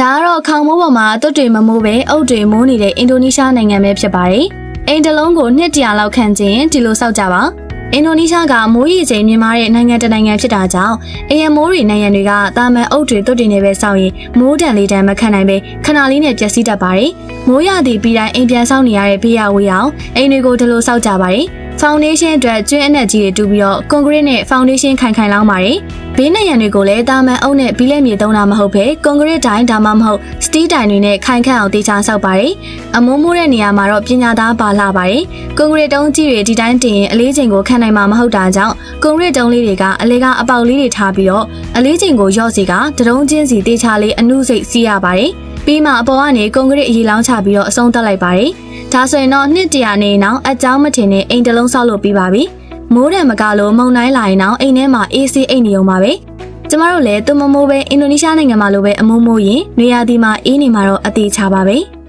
ဒါကတော့ခေါင်မိုးပေါ်မှာတွတ်တွေမမိုးပဲအုတ်တွေမိုးနေတဲ့အင်ဒိုနီးရှားနိုင်ငံပဲဖြစ်ပါတယ်။အိမ်တစ်လုံးကိုနှစ်တရာလောက်ခန့်ခြင်းဒီလိုစောက်ကြပါ။အင်ဒိုနီးရှားကမိုးရေချိန်မြင့်မားတဲ့နိုင်ငံတစ်နိုင်ငံဖြစ်တာကြောင့်အရင်မိုးတွေနိုင်ငံတွေကတာမန်အုတ်တွေတွတ်တွေနဲ့ပဲစောက်ရင်မိုးတန်လေးတန်မခံနိုင်ပဲခဏလေးနဲ့ပျက်စီးတတ်ပါတယ်။မိုးရသည့်ပြီးတိုင်းအိမ်ပြန်စောက်နေရတဲ့ဘေးရဝေးအောင်အိမ်တွေကိုဒီလိုစောက်ကြပါတယ်။ foundation အတွက်ကျွင်းအနက်ကြီးတွေတူပြီးတော့ concrete နဲ့ foundation ခိုင်ခိုင်လောင်းပါတယ်။ ဘေးနဲ့ရန်တွေကိုလည်းတာမန်အုပ်နဲ့ဘီလက်မြေသုံးတာမဟုတ်ဘဲ concrete တိုင်ဒါမှမဟုတ် steel တိုင်တွေနဲ့ခိုင်ခန့်အောင်တေချာဆောက်ပါတယ်။အမိုးမိုးတဲ့နေရာမှာတော့ပညာသားပါလာပါတယ်။ concrete တုံးကြီးတွေဒီတိုင်းတင်ရင်အလေးချိန်ကိုခံနိုင်မှာမဟုတ်တာကြောင့် concrete တုံးလေးတွေကအလေးကအပေါက်လေးတွေထားပြီးတော့အလေးချိန်ကိုရော့စီကတတုံးချင်းစီတေချာလေးအနုစိတ်စီးရပါတယ်။ပြီးမှအပေါ်ကနေကွန်ကရစ်အရီလောင်းချပြီးတော့အဆုံးသတ်လိုက်ပါတယ်။ဒါဆိုရင်တော့နှစ်တရာနေနောက်အကြောင်းမထင်တဲ့အိမ်တစ်လုံးဆောက်လို့ပြီးပါပြီ။ မိုးတံမကလို့မုံတိုင်းလာရင်တော့အိမ်ထဲမှာအေးဆေးအိမ်နေုံပါပဲ။ကျမတို့လည်းသူမမိုးပဲအင်ဒိုနီးရှားနိုင်ငံမှာလိုပဲအမိုးမိုးရင်နေရာဒီမှာအေးနေမှာတော့အသေးချပါပဲ။